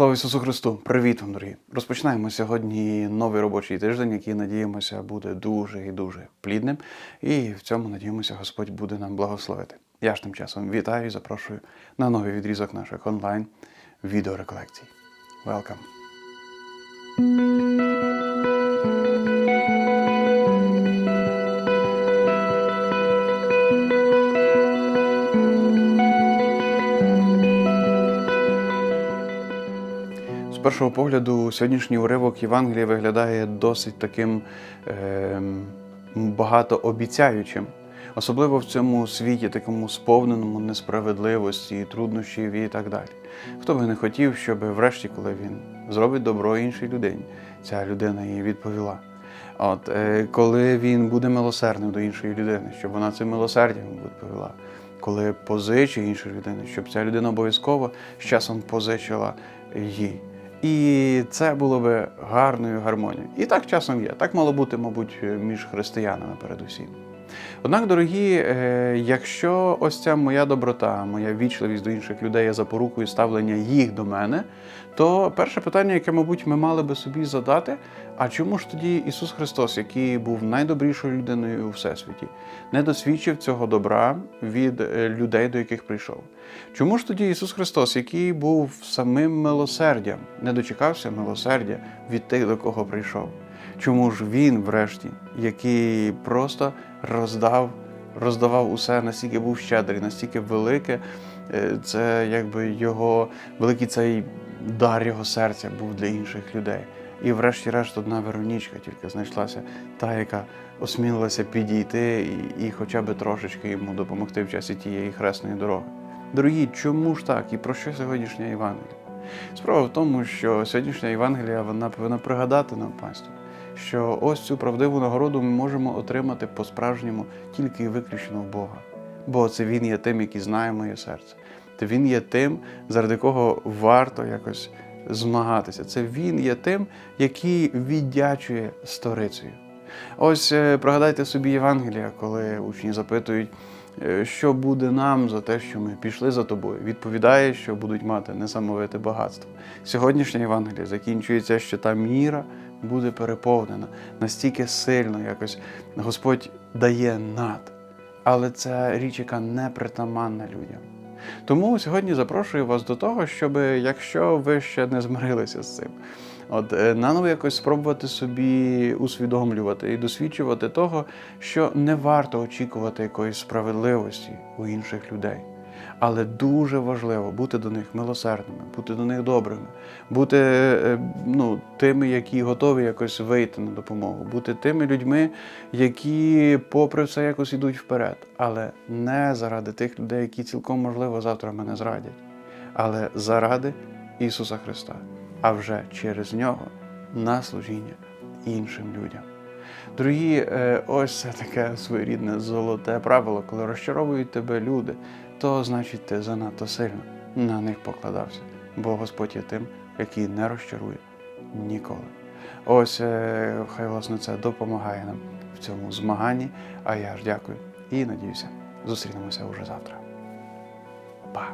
Слава Ісусу Христу! Привіт дорогі! Розпочинаємо сьогодні новий робочий тиждень, який надіємося буде дуже і дуже плідним. І в цьому надіємося, Господь буде нам благословити. Я ж тим часом вітаю і запрошую на новий відрізок наших онлайн відеореколекцій. Welcome! Першого погляду, сьогоднішній уривок Євангелія виглядає досить таким е, багатообіцяючим, особливо в цьому світі, такому сповненому несправедливості, труднощів і так далі. Хто би не хотів, щоб врешті, коли він зробить добро іншій людині, ця людина їй відповіла. От е, коли він буде милосердним до іншої людини, щоб вона цим милосердям відповіла. Коли позичить іншій людині, щоб ця людина обов'язково з часом позичила їй. І це було би гарною гармонією. І так часом є. Так мало бути, мабуть, між християнами передусім. Однак, дорогі, е, якщо ось ця моя доброта, моя вічливість до інших людей є запорукою ставлення їх до мене, то перше питання, яке, мабуть, ми мали би собі задати: а чому ж тоді Ісус Христос, який був найдобрішою людиною у всесвіті, не досвідчив цього добра від е, людей, до яких прийшов? Чому ж тоді Ісус Христос, який був самим милосердям, не дочекався милосердя від тих, до кого прийшов? Чому ж він, врешті, який просто роздав, роздавав усе, настільки був щедрий, настільки велике, е, це якби його великий цей дар його серця був для інших людей. І врешті-решт одна Веронічка тільки знайшлася, та, яка осмілилася підійти і, і хоча б трошечки йому допомогти в часі тієї хресної дороги. Дорогі, чому ж так і про що сьогоднішня Євангелія? Справа в тому, що сьогоднішня Євангелія вона повинна пригадати нам панство, що ось цю правдиву нагороду ми можемо отримати по-справжньому тільки і виключно в Бога. Бо це Він є тим, який знає моє серце. Це Він є тим, заради кого варто якось змагатися. Це Він є тим, який віддячує сторицею. Ось е, пригадайте собі Євангелія, коли учні запитують, е, що буде нам за те, що ми пішли за тобою. Відповідає, що будуть мати несамовите багатство. Сьогоднішня Євангелія закінчується, що та міра буде переповнена настільки сильно, якось Господь дає над. Але це річ, яка не притаманна людям. Тому сьогодні запрошую вас до того, щоб, якщо ви ще не змирилися з цим, от е, наново якось спробувати собі усвідомлювати і досвідчувати того, що не варто очікувати якоїсь справедливості у інших людей. Але дуже важливо бути до них милосердними, бути до них добрими, бути е, ну, тими, які готові якось вийти на допомогу, бути тими людьми, які, попри все, якось ідуть вперед, але не заради тих людей, які цілком можливо завтра мене зрадять, але заради Ісуса Христа, а вже через нього на служіння іншим людям. Дорогі, е, ось це таке своєрідне золоте правило, коли розчаровують тебе люди, то значить ти занадто сильно на них покладався, бо Господь є тим, який не розчарує ніколи. Ось е, хай власне це допомагає нам в цьому змаганні. А я ж дякую і надіюся, зустрінемося уже завтра. Па!